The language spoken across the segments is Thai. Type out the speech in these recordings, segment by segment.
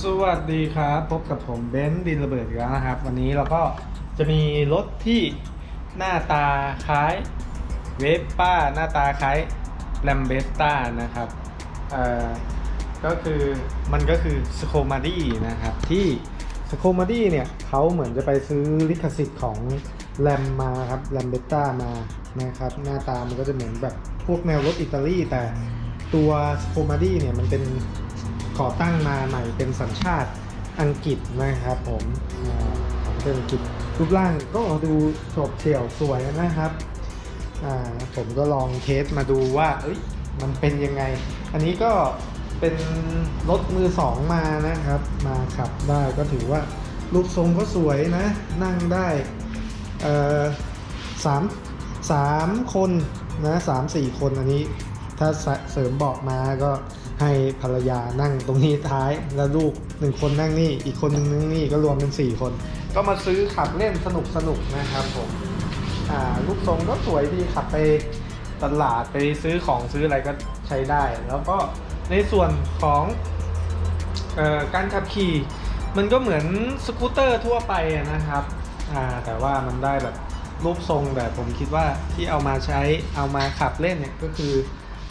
สวัสดีครับ พบกับผมเบนซ์ดินระเบิดอีกแล้วนะครับ วันนี้เราก็จะมีรถที่หน้าตาคล้ายเวฟป้าหน้าตาคล้ายแลมเบสต้านะครับเอ่อก็คือมันก็คือสโคมาดี้นะครับที่สโคมาดี้เนี่ยเขาเหมือนจะไปซื้อลิขสิทธิ์ของแรมมาครับแลมเบสต้ามานะครับหน้าตามันก็จะเหมือนแบบพวกแนวรถอิตาลีแต่ตัวสโคมาดี้เนี่ยมันเป็น ก่อตั้งมาใหม่เป็นสัญชาติอังกฤษนะครับผมของเป็นอังกฤษรูปร่างก็ดูโฉบเฉี่ยวสวยนะครับผมก็ลองเทสมาดูว่าเอ้ยมันเป็นยังไง อันนี้ก็เป็นรถมือสองมานะครับ มาขับได้ก็ถือว่ารูปทรงก็สวยนะ นั่งได้สามสามคนนะสามสี่คนอันนี้ ถ้าเสริมเบาะมาก็ ให้ภรรยานั่งตรงนี้ท้าย แล้วลูกหนึ่งคนนั่งนี่ อีกคนหนึ่งนั่งนี่ก็รวมเป็นสี่คน ก็มาซื้อขับเล่นสนุกสนุกนะครับผมอ่าลูกทรงก็สวยดีขับไปตลาดไปซื้อของซื้ออะไรก็ใช้ได้ แล้วก็ในส่วนของออการขับขี่มันก็เหมือนสกูตเตอร์ทั่วไปนะครับอ่าแต่ว่ามันได้แบบรูปทรงแบบผมคิดว่าที่เอามาใช้เอามาขับเล่นเนี่ยก็คือ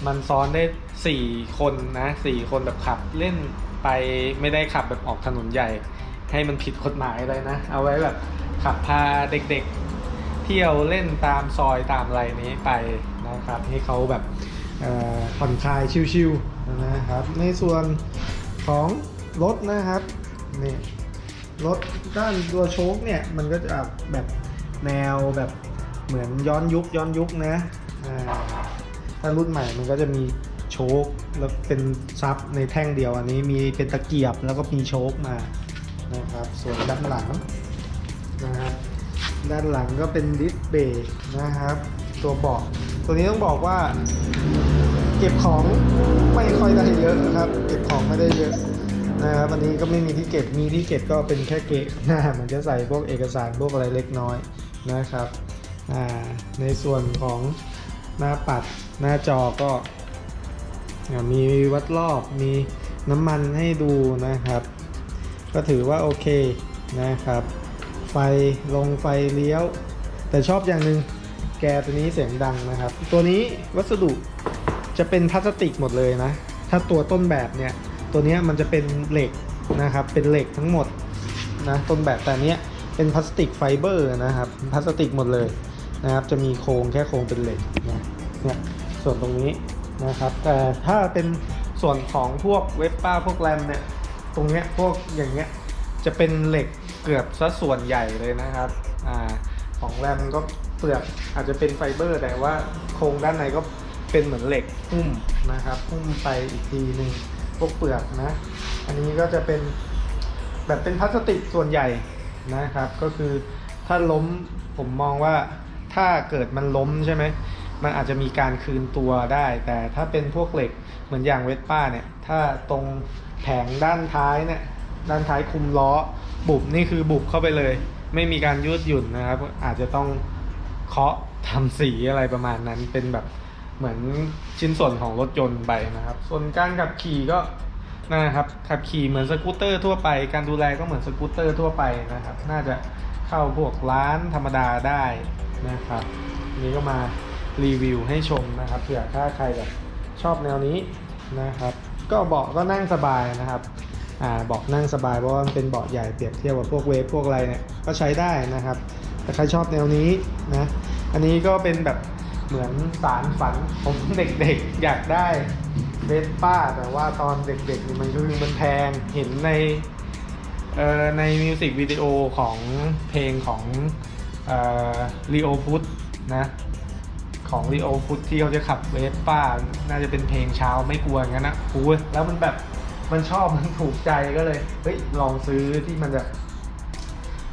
มันซ้อนได้4คนนะ4คนแบบขับเล่นไปไม่ได้ขับแบบออกถนนใหญ่ ให้มันผิดกฎหมายอะไรนะ เอาไว้แบบขับพาเด็กๆ เที่ยวเล่นตามซอยตามอะไรนี้ไปนะครับ ให้เขาแบบผ่อนคลายชิวๆนะครับ ในส่วนของรถนะครับนี่รถด้านตัวโชคเนี่ยมันก็จะแบบแนวแบบเหมือนย้อนยุคย้อนยุคนะอ่า ถ้ารุ่นใหม่มันก็จะมีโชคแล้วเป็นซับในแท่งเดียว อันนี้มีเป็นตะเกียบแล้วก็มีโชคมานะครับ ส่วนด้านหลังนะครับด้านหลังก็เป็นดิสเบรกนะครับ ตัวเบาะตัวนี้ต้องบอกว่า เก็บของไม่ค่อยได้เยอะนะครับ เก็บของไม่ได้เยอะนะครับอันนี้ก็ไม่มีที่เก็บมีที่เก็บก็เป็นแค่เกะหน้ามันจะใส่พวกเอกสารพวกอะไรเล็กน้อยนะครับอ่าในส่วนของ หน้าปัดหน้าจอก็มีวัดรอบมีน้ำมันให้ดูนะครับ ก็ถือว่าโอเคนะครับ ไฟลงไฟเลี้ยว แต่ชอบอย่างหนึ่งแกตัวนี้เสียงดังนะครับ ตัวนี้วัสดุจะเป็นพลาสติกหมดเลยนะ ถ้าตัวต้นแบบเนี่ยตัวเนี้ยมันจะเป็นเหล็กนะครับ เป็นเหล็กทั้งหมดนะต้นแบบแต่เนี้ยเป็นพลาสติกไฟเบอร์นะครับพลาสติกหมดเลยนะครับ จะมีโครงแค่โครงเป็นเหล็กนะ เนี่ยส่วนตรงนี้นะครับแต่ถ้าเป็นส่วนของพวกเวบป้าพวกแรมเนี่ยตรงเนี้ยพวกอย่างเงี้ยจะเป็นเหล็กเกือบซะส่วนใหญ่เลยนะครับอ่าของแรมก็เปลือกอาจจะเป็นไฟเบอร์ แต่ว่าโครงด้านในก็เป็นเหมือนเหล็กหุ้มนะครับหุ้มไปอีกทีหนึ่งพวกเปลือกนะ อันนี้ก็จะเป็นแบบเป็นพลาสติกส่วนใหญ่นะครับ ก็คือถ้าล้มผมมองว่าถ้าเกิดมันล้มใช่ไหม มันอาจจะมีการคืนตัวได้ แต่ถ้าเป็นพวกเหล็กเหมือนอย่างเวสป้าเนี่ย ถ้าตรงแผงด้านท้ายเนี่ย ด้านท้ายคุมล้อ บุบนี่คือบุบเข้าไปเลย ไม่มีการยืดหยุ่นนะครับ อาจจะต้องเคาะทำสีอะไรประมาณนั้น เป็นแบบเหมือนชิ้นส่วนของรถยนต์ไปนะครับ ส่วนการขับขี่ก็นะครับ ขับขี่เหมือนสกูตเตอร์ทั่วไป การดูแลก็เหมือนสกูตเตอร์ทั่วไปนะครับ น่าจะเข้าพวกร้านธรรมดาได้นะครับนนี้ก็มา รีวิวให้ชมนะครับเผื่อถ้าใครแบบชอบแนวนี้นะครับ ก็เบาะก็นั่งสบายนะครับอ่าเบาะนั่งสบายเพราะว่ามันเป็นเบาะใหญ่เปรียบเทียบกับพวกเวฟพวกอะไรเนี่ยก็ใช้ได้นะครับแต่ใครชอบแนวนี้นะอันนี้ก็เป็นแบบเหมือนสารฝันผมเด็กๆอยากได้เวสป้าแต่ว่าตอนเด็กๆนี่มันคือมันแพงเห็นในเอ่อในมิวสิกวิดีโอของเพลงของเอ่อลีโอพุทนะ ของลีโอพุทที่เขาจะขับเวสป้า น่าจะเป็นเพลงเช้าไม่กลัวงั้นนะโอ้ยแล้วมันแบบมันชอบมันถูกใจก็เลยเฮ้ยลองซื้อที่มันจะ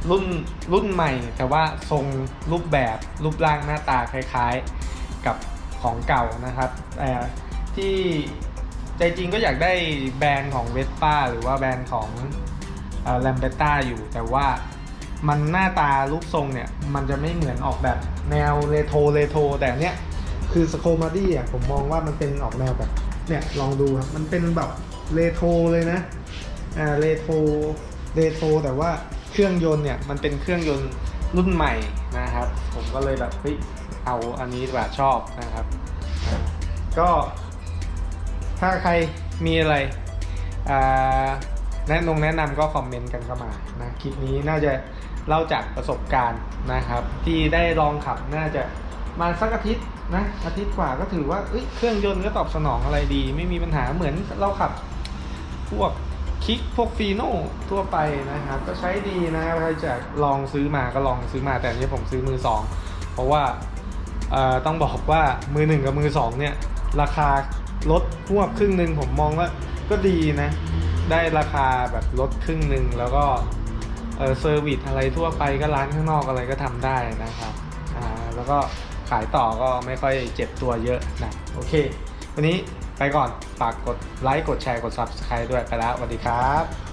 รุ่นรุ่นใหม่ แต่ว่าทรงรูปแบบรูปร่างหน้าตาคล้ายๆกับของเก่านะครับแต่ที่ใจจริงก็อยากได้แบรนด์ของเวสป้าหรือว่าแบรนด์ของแลมเบต้าอยู่แต่ว่า มันหน้าตารูปทรงเนี่ย มันจะไม่เหมือนออกแบบแนวเรโทรเรโทรแต่เนี้ยคือสโคมาดี้อะผมมองว่ามันเป็นออกแนวแบบ เนี่ยลองดูครับมันเป็นแบบเรโทรเลยนะอ่าเรโทรเรโทรแต่ว่าเครื่องยนต์เนี่ยมันเป็นเครื่องยนต์รุ่นใหม่นะครับ ผมก็เลยแบบเฮ้ยเอาอันนี้แบบชอบนะครับ ก็ ถ้าใครมีอะไรอ่าแนะนงแนะนำก็คอมเมนต์กันเข้ามานะคลิปนี้น่าจะ เล่าจากประสบการณ์นะครับ ที่ได้ลองขับน่าจะมาสักอาทิตย์นะอาทิตย์กว่าก็ถือว่าเเครื่องยนต์ก็ตอบสนองอะไรดี ไม่มีปัญหาเหมือนเราขับ พวกคิกพวกฟีโน่ทั่วไปนะครับ ก็ใช้ดีนะครับใครจะลองซื้อมาก็ลองซื้อมาแต่นี้ผมซื้อมือสองเพราะว่าต้องบอกว่ามือหนึ่งกับมือสองเนี่ยราคาลดพวกครึ่งหนึ่งผมมองว่าก็ดีนะ ได้ราคาแบบลดครึ่งหนึ่งแล้วก็ เออเซอร์วิสอะไรทั่วไปก็ร้านข้างนอกอะไรก็ทำได้นะครับอ่าแล้วก็ขายต่อก็ไม่ค่อยเจ็บตัวเยอะนะโอเค วันนี้ไปก่อนฝากกดไลค์กดแชร์กด Subscribe ด้วยไปแล้วสวัสดีครับ